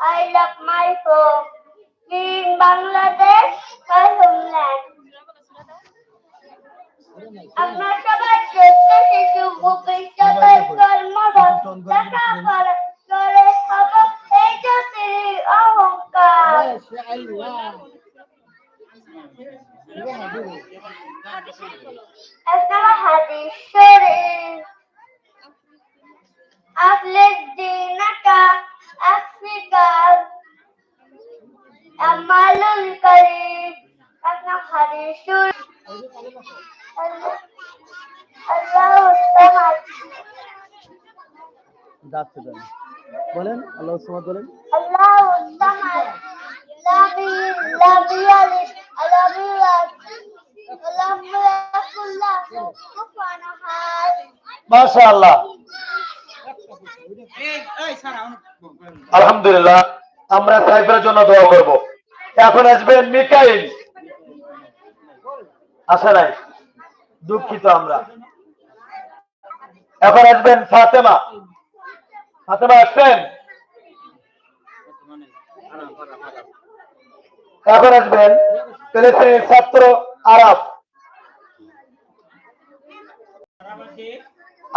I love my home. In Bangladesh, my homeland. আপনার সবাই শ্রেষ্ঠ শিশু ভবিষ্যতের জন্মদান দেখা করে চলে হব এই জাতির অহংকার। একটা হাদিস শরীফ। أفلس دينك أفريقا أمال الكريم أنا حديث الله الصمد যাচ্ছে দেন বলেন আল্লাহ সামাদ বলেন الله الصمد لم يلد لم يلد ولم يولد ولم يكن له كفوا أحد মাশাআল্লাহ আলহামদুলিল্লাহ, আমরা সাইফের জন্য দোয়া করব। এখন আসবেন মিকাইল। আসে নাই? দুঃখিত আমরা। এখন আসবেন ফাতেমা। ফাতেমা, আসবেন? এখন আসবেন ফিলিস্তিনের ছাত্র আরব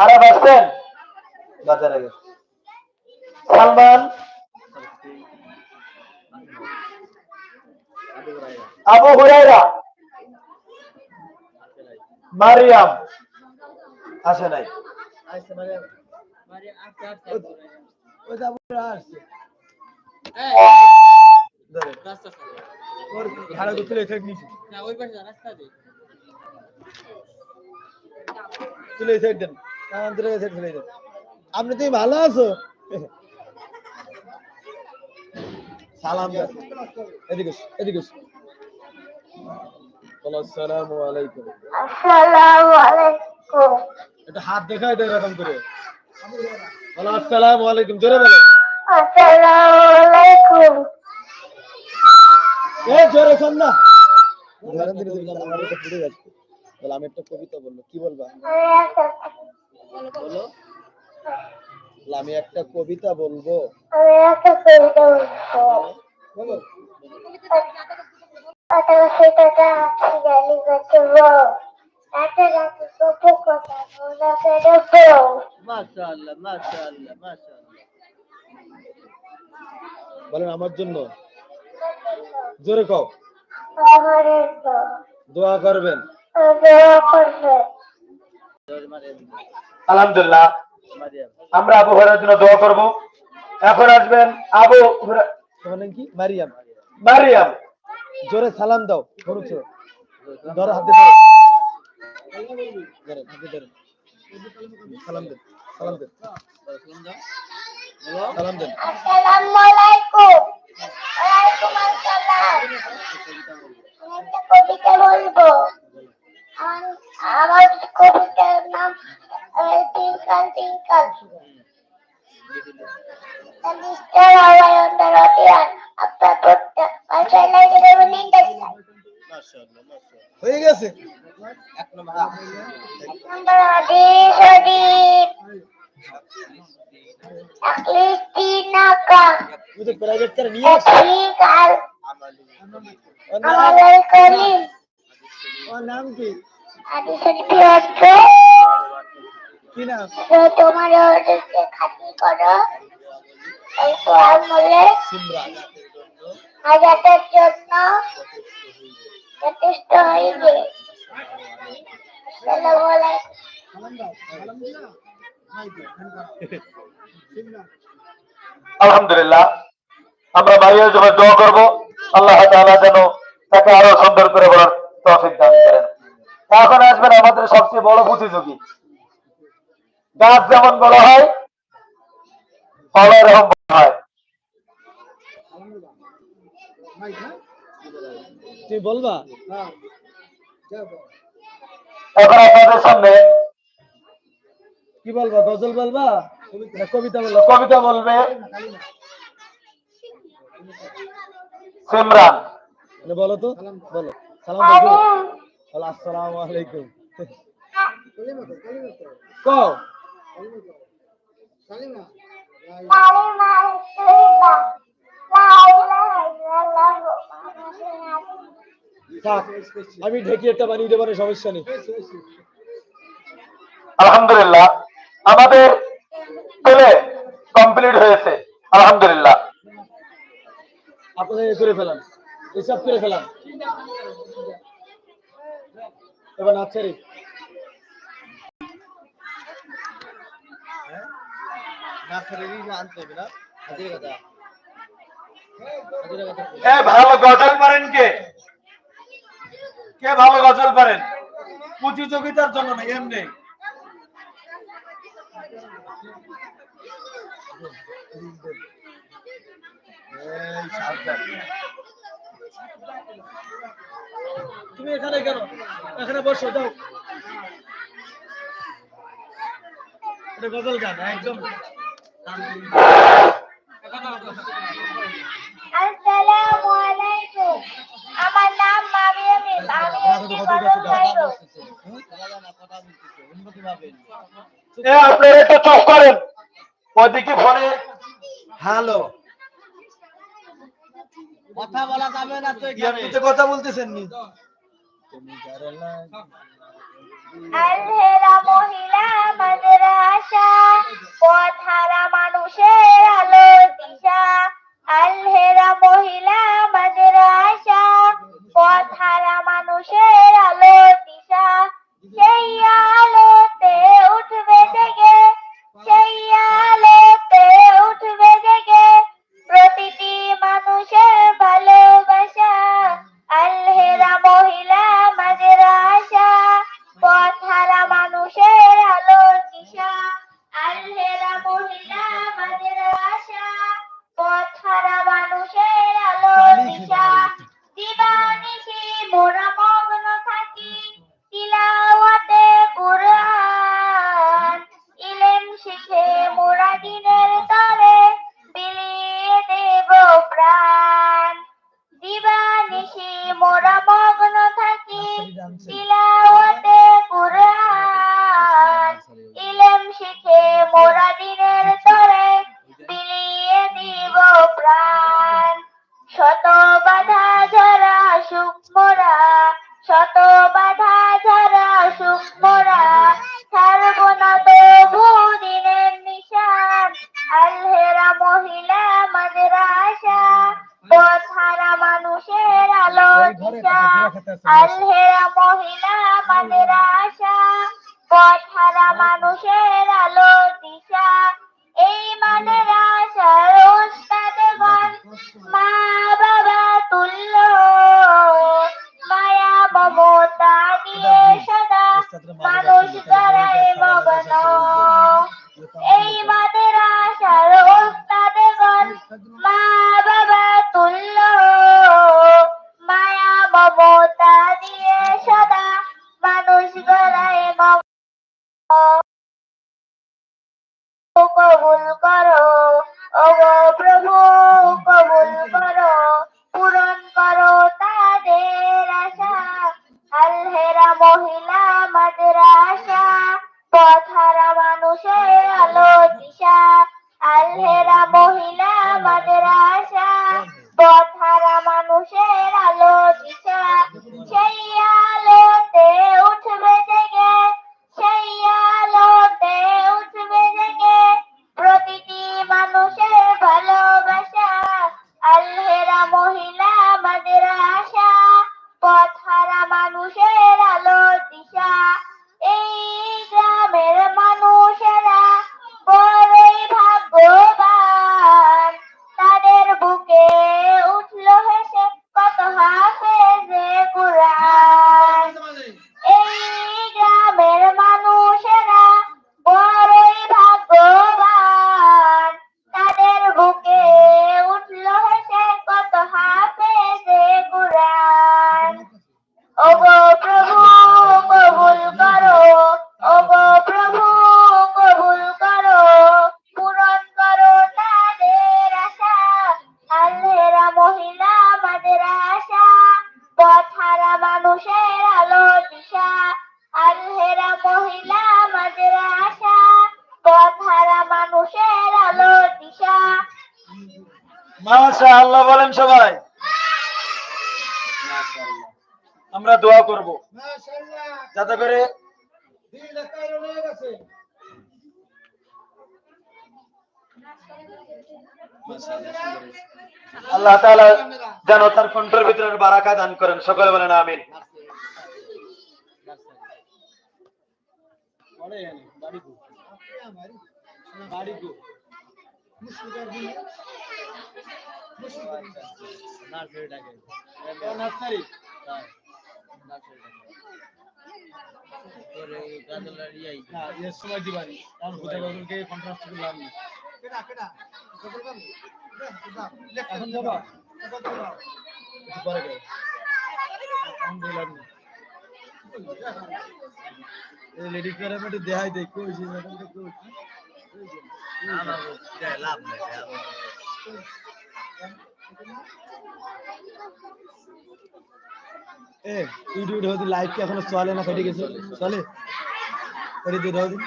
আরব আসবেন? বাজারে গেছে। সালমান আবু হুরাইরা মারিয়াম। আসে নাই। আপনি তুমি ভালো আসছে ধরে ওর ভাড়া করতে লেখা নিছি তুলে সাইড দেন আমাদের সাইড ফেলে দেন আপনি তুমি ভালো আছো সালাম এদিকে এদিকে আলাইকুম। আসসালামু আলাইকুম। হাত দেখাই দে এরকম করে। বলো আসসালামু আলাইকুম জোরে বলো। আসসালামু আলাইকুম। এ জোরে শোন না। আমি একটা কবিতা বলল কি বলবা? বলো। আমি একটা কবিতা বলব। একটা বলেন আমার জন্য। জোরে কও। দোয়া করবেন। আলহামদুলিল্লাহ। আমরা আবু হুরাইরার জন্য দোয়া করব। এখন আসবেন আবু হুরা- নাম কি? মারিয়াম। মারিয়াম। জোরে সালাম দাও করুছ ধরো হাতে ধরো। ধরো, হাতে ধরো। সালাম দেন সালাম দেন। সালাম দেন। আসসালামু আলাইকুম ওয়ালাইকুম আসসালাম একটা কবিতা বলব। আমার কবিতার নাম আহ, টিঙ্কাল টিঙ্কাল The Mr. Hawaii on the Rodian of the Buddha, my twilight is even in the sky. হয়ে গেছে Number Hadis Hadis. Aklistinaka. তুমি তো প্রাইভেট করে নিয়ে আসো Aklikal. ওর নাম- Amalal Kalim. ওর নাম কি Hadis Hadis অর্থ কি নাম যে আলহামদুলিল্লাহ, আমরা ভাইয়ের জন্য দোয়া করব। আল্লাহ যেন তাকে আরও সুন্দর করে বলার তৌফিক দান করেন। এখন আসবেন আমাদের সবচেয়ে বড় প্রতিযোগী। গাছ যেমন বলা হয় ফল এরকম বলা হয়। তুমি বলবা? এখন আপনাদের সামনে কি বলবা গজল বলবা? কবিতা বলবা? কবিতা বলবে সিমরান। মানে বলো তো বলো। সালাম বলো আসসালামু আলাইকুম। কও। আমি ঢেকে একটা বানিয়ে সমস্যা নেই। আলহামদুলিল্লাহ আমাদের ছেলে কমপ্লিট হয়েছে। আলহামদুলিল্লাহ। আপনাদের করে ফেলান হিসাব করে ফেলান। এবার নাচারি আনতে হবে না হাজির কথা হাজির কথা প্রতিযোগিতার জন্য এমনি। তুমি এখানে কেন? এখানে বসো যাও। গজল গান একদম। আসসালামু আলাইকুম। আমার নাম মারিয়াম আমি একটি গজল গাইবো এ আপনারা একটু চুপ করেন। ওইদিকে ফোনে। হ্যালো। কথা বলা যাবে না তো আপনি কথা বলতেছেন নি? আলহেরা মহিলা মাদ্রাসা মানুষের আলোর দিশা। মহিলা মাদ্রাসা মানুষের দিশা। সেই আলোতে উঠবে জেগে, সেই আলোতে উঠবে জেগে। প্রতিটি মানুষের ভালোবাসা সদা মানুষ মাশা আল্লাহ বলেন সবাই আমরা দোয়া করব যাতে করে আল্লাহ তাআলা যেন তার কণ্ঠের ভিতরে বারাকা দান করেন সকলে বলেন আমিন পরে যাব। লেডি করে দেখাই দেখ ম্যাডাম তো কইছি এ ইউটিউবে হতে লাইভ কি এখনও চলে না কেটে গেছে? চলে? করে দিয়ে দাও দিন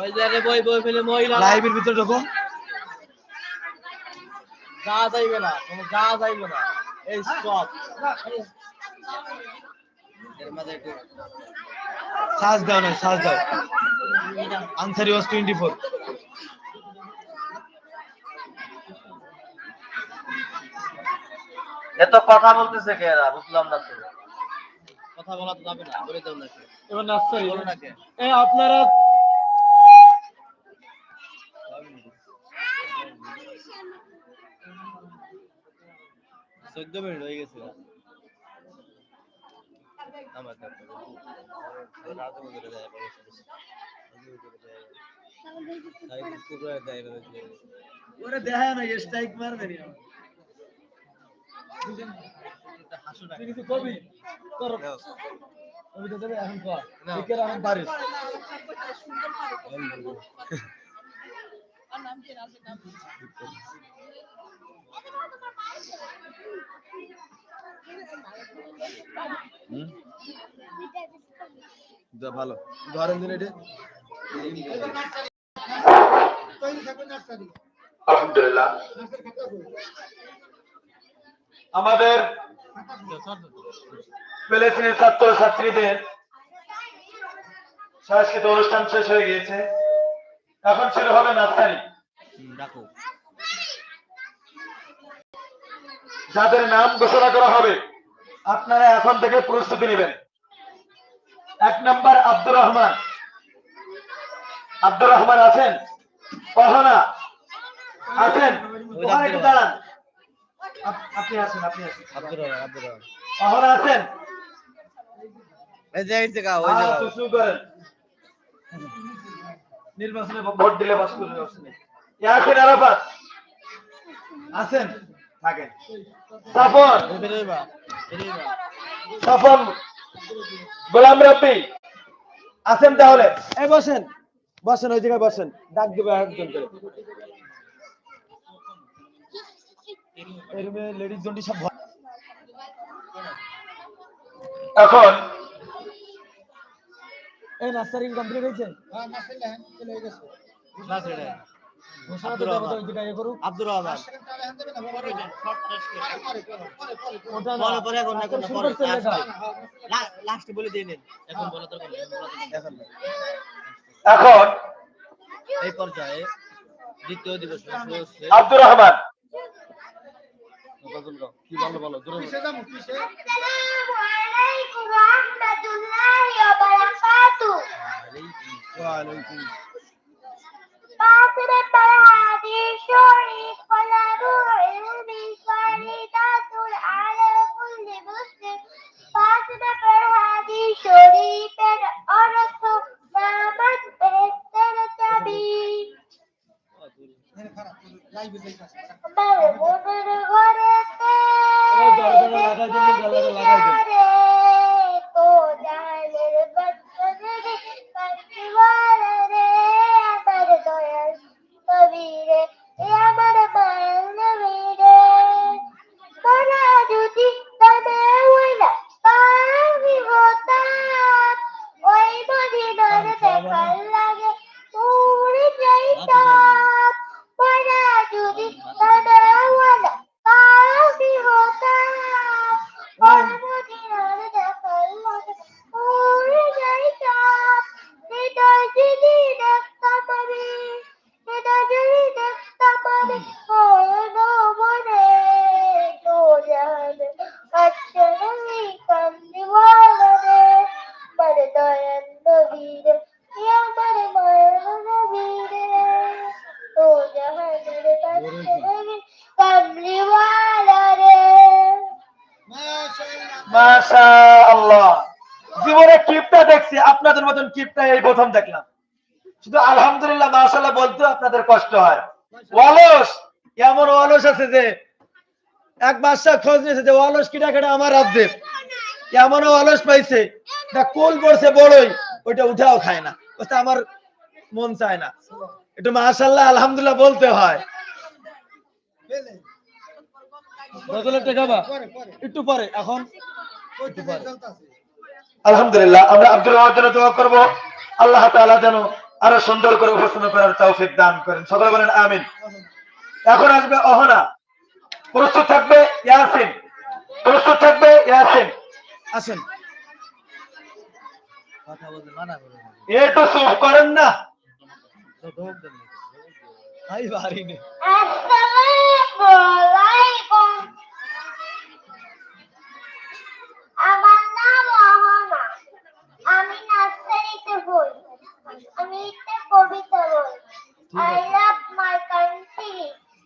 ওই জায়গায় বই বই ফেলে মহিলা লাইভের ভিতরে ঢোকো। গা যাইবে না কোনো গা যাইবে না। এই সব। এর মাঝে একটু সার্চ দাও না সার্চ দাও। আনসার ইউজ টোয়েন্টি ফোর এত কথা বলতেছে কে এরা? বুঝলাম না তো। কথা বলা তো যাবে না বলে দাও নাকি। এবার নার্সারি বলো না কে। এ আপনারা চোদ্দ মিনিট হয়ে গেছে। আমার রাতে মধ্যে যায় ওরে দেখা না স্ট্রাইক মার দেনি কিছু কবি? তোর কবিতা দেবে এখন কর। না। ঠিক আছে এখন পারিস যা ভালো। ধরেন দিন এটা। আলহামদুলিল্লাহ। আমাদের প্যালেস্টিনের ছাত্র ছাত্রীদের সাংস্কৃতিক অনুষ্ঠান শেষ হয়ে গিয়েছে। এখন শুরু হবে নার্সারি ডাকো। যাদের নাম ঘোষণা করা হবে আপনারা এখন থেকে প্রস্তুতি নেবেন। এক নম্বর আব্দুর রহমান। আব্দুর রহমান আছেন? অহনা। আছেন? ওখানে একটু দাঁড়ান। আপনি আছেন আপনি আছেন। আব্দুর রহমান আব্দুর রহমান। অহনা আছেন? এই যে এই জায়গা ওই আহ, জায়গা তো শুরু করেন। নির্বাচনে ভোট দিলে বাস করবে অবস্থা আরাফাত। আছেন? থাকেন। বেরোইবা সফল গোলাম রব্বি আছেন তাহলে। এই বসেন। বসেন ওই জায়গায় বসেন। ডাক দেবে একজন করে। লেডিস জন্ডি সব এখন এই নার্সারিং কমপ্লিট হয়েছে আব্দুর রহমান। পরে পরে এখন এখন পরে লাস্ট বলে দিয়ে নেন এখন বলা দরকার। এখন এখন এই পর্যায়ে দ্বিতীয় দিবস আব্দুর রহমান। কি। আসসালামু আলাইকুম فاطرة هذه الشعر قلب العلم فاردة على كل مسلم فاطرة هذه شريفة أرث نامت بهتر تبي مرمون غرته দেখছি, আপনাদের মতন কিপটা এই প্রথম দেখলাম। শুধু আলহামদুলিল্লাহ মাশাল্লাহ বলতে আপনাদের কষ্ট হয়। অলস, এমন অলস আছে যে, এক বাদশা খোঁজ নিয়েছে যে, অলস কিটা কেটে আমার রাজ্যের। এমন অলস পাইছে, না কোল পড়ছে বড়ই, ওইটা উঠাও খায় না। আমার মন চায় না। একটু মাশাল্লাহ আলহামদুলিল্লাহ বলতে হয়। একটু পরে, এখন। আলহামদুলিল্লাহ আমরা আব্দুল জন্য দোয়া করব। আল্লাহ তাআলা যেন আরও সুন্দর করে উপস্থাপন করার তৌফিক দান করেন। সকলে বলেন আমিন। এখন আসবে অহনা। প্রস্তুত থাকবে ইয়াসিন। প্রস্তুত থাকবে ইয়াসিন। আসেন। কথা বলতে মানা করে একটু চুপ করেন না। আই বাড়ি নেই আসসালামু আলাইকুম আমার নাম অহনা আমি নার্সারিতে পড়ি আমি একটা কবিতা বলি I love my country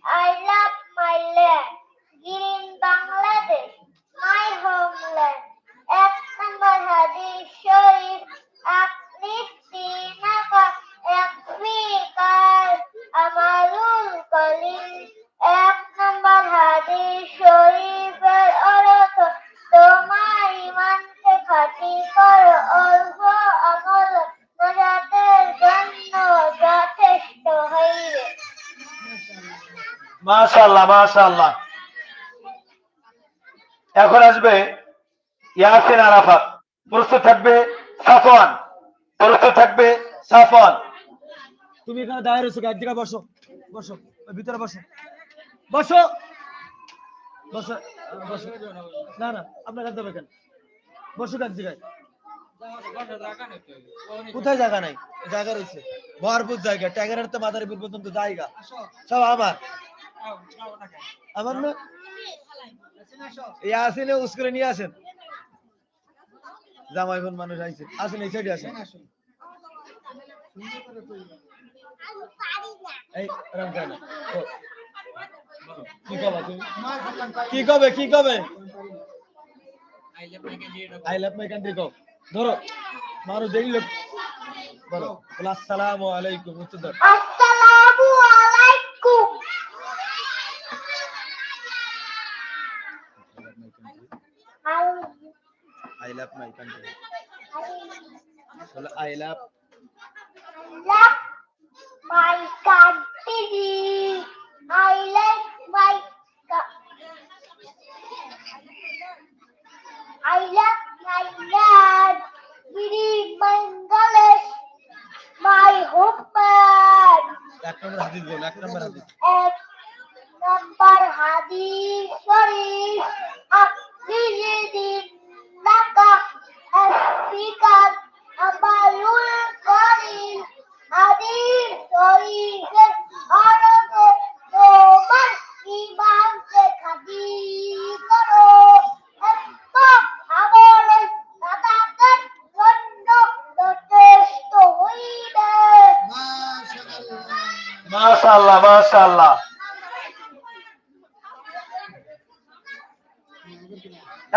I love my land green Bangladesh my homeland এক নম্বর হাদিস শরীফ আকলিস্তিনাকা এক ফিকার আমালুল কলিল এক নম্বর হাদিস শরীফের অর্থ তোমার ইমানকে খাঁটি করো অল্প আমল নাজাতের জন্য যথেষ্ট হইবে মাশাআল্লাহ মাশাআল্লাহ। এখন আসবে ইয়াসিন আরাফাত। প্রস্তুত থাকবে সাফওয়ান। প্রস্তুত থাকবে সাফওয়ান। তুমি এখানে দাঁড়িয়ে রয়েছো বসো। বসো, ভিতরে বসো। বসো। বসো বসো। না না, আপনার কাছে কেন? বসো এক কোথায় জায়গা নাই? জায়গা রয়েছে। ভরপুর জায়গা। ট্যাগারের তো মাদার পর্যন্ত জায়গা। সব আমার। আমার না? এই আসেন উস্করে নিয়ে আসেন। জামাই মানুষ আইছে। আসেন, এই সাইডে আসেন। কি কবে কি কবে আই লাভ ধরো। মারো দেখল আলাইকুম I love my country. I love. I love my country. মাশাআল্লাহ মাশাআল্লাহ।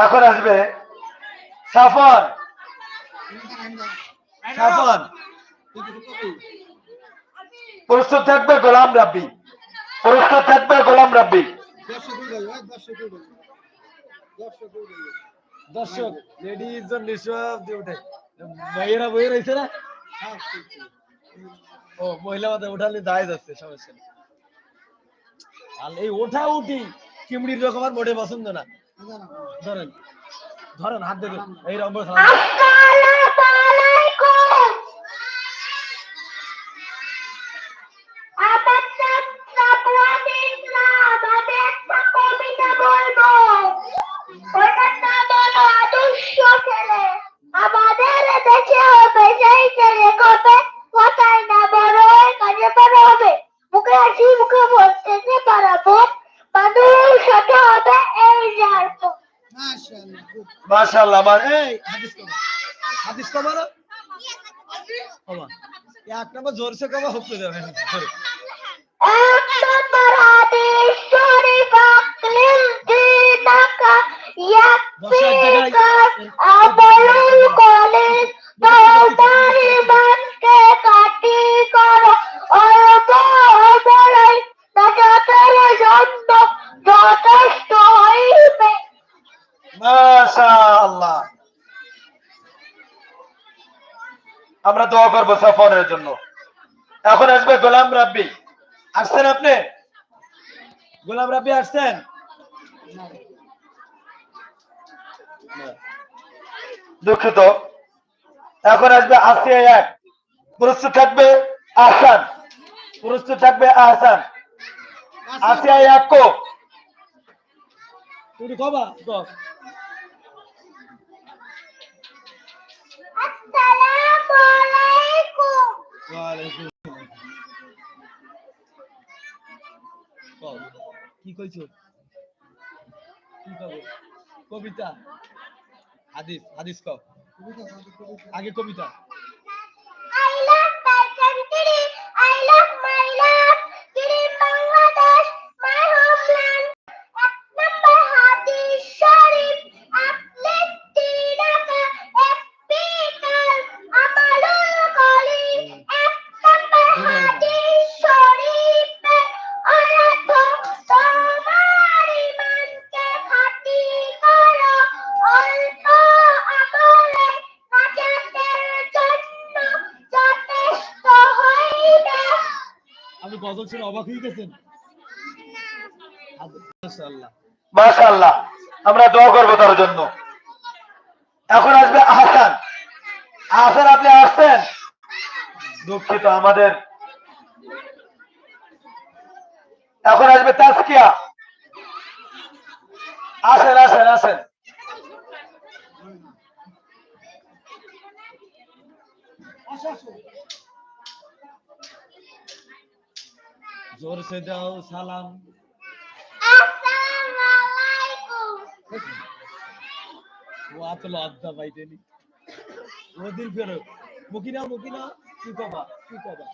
এখন আসবে সাফন। সাফন। প্রস্তুত থাকবে গোলাম রাব্বি। প্রস্তুত থাকবে গোলাম রাব্বি। দর্শক লেডিজ জন্য সব দিয়ে উঠে। মেয়েরা বই রয়েছে না? ও, মহিলা মাথায় উঠালে দায় যাচ্ছে সমস্যা আর এই ওঠা উঠি, চিমড়ির রকম আর মোটে পছন্দ না। ধরেন ধরেন, হাত দেবেন এই রকম করে সালাম দেবেন। আসসালামু আলাইকুম বেজাই ছেলে কথা কথাই না বড় হয়ে কাজে বড় হবে মুখে হাসি মুখে বলতেছে পারাবো মানুষ সাথে হবে এই যার তো মাশাআল্লাহ এক নম্বর জোরসে কবা দেবে জোরে এক নম্বর হাদিস শরীফ আকলিল দিনাকা ইয়াকফিকার আমলুল কলিল তোমার ইমানকে কাটি করো অল্প অবলাই নাজাতের জন্য যথেষ্ট হইবে মাশাআল্লাহ আমরা দোয়া করব সফরের জন্য। এখন আসবে গোলাম রাব্বি। আসছেন আপনি? গোলাম রাব্বি আসছেন? দুঃখিত। এখন আসবে আসিয়া এক। প্রস্তুত থাকবে আহসান। প্রস্তুত থাকবে আহসান। আসিয়া এক কো। তুমি কবা? দশ। আসসালামু আলাইকুম। কি কইছো? কি কব কবিতা। হাদিস হাদিস কও। আগে কবিতা। শুনে অবাক হয়ে গেছেন? মাশাআল্লাহ। আমরা দোয়া করব তার জন্য। এখন আসবে আহসান। আহসান, আপনি আসছেন? দুঃখিত, আমাদের। এখন আসবে তাসকিয়া আসেন আসেন আসেন। সে দাও সালাম। আসসালামু আলাইকুম ও আত লজ্জা পাইতেনি ওদিন ফেরো মুকিনা মুকিনা কি কবা কি কবা।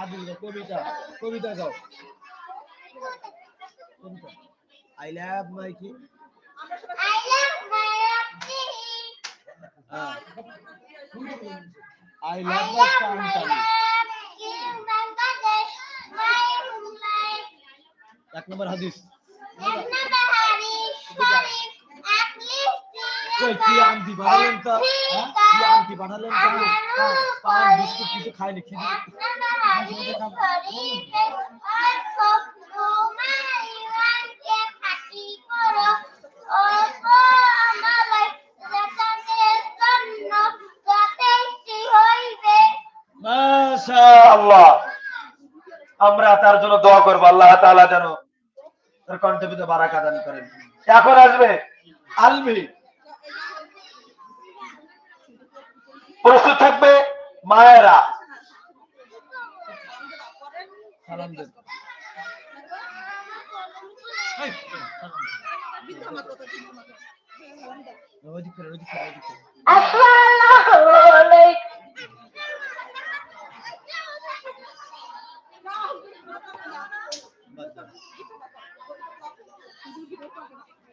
আদিল কবিতা কবিতা গাও। কবিতা। আই লাভ মাই কি I love my country. I I love my country. এক নম্বর হাদিস এক Sharif, uplift কই কি আনতি পাঠালেন তো? হ্যাঁ? কি আনতি পাঠালেন তো? হ্যাঁ, পান বিস্কুট কিছু খাইনি খিদে আমরা তার জন্য দোয়া করব, আল্লাহ তাআলা যেন তার কণ্ঠে ভিতরে বারাকা দান করেন। এখন আসবে আলমি। প্রস্তুত থাকবে মায়েরা। সালাম দেন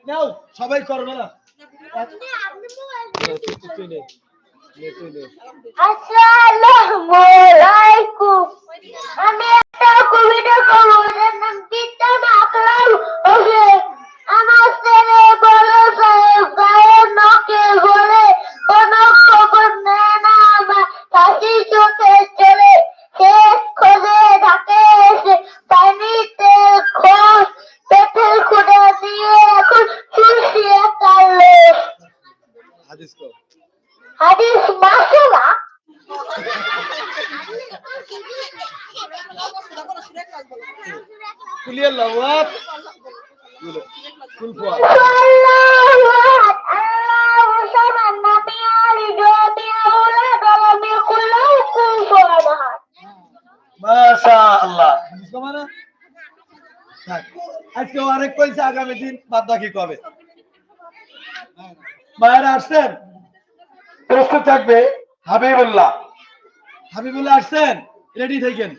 নাও সবাই করবে না আমি একটা কবিতা করব আমার ছেলে বড় সাহেব গায়ে নকে ঘরে কোন খবর নেয় না আমার কাশি চোখে চলে সে খোঁজে ঢাকে এসে পানিতে খোঁজ পেটের খুঁড়ে দিয়ে এখন চুষিয়ে কালে হাদিস কর হাদিস মাসুরা কুলিয়াল্লাহ ওয়াত কুল ফুয়া আল্লাহু আকবার তারেক কইছে আগামী বাকি কবে? মায়েরা আসছেন? প্রস্তুত থাকবে হাবিবুল্লাহ। হাবিবুল্লাহ আসছেন? রেডি থাকেন।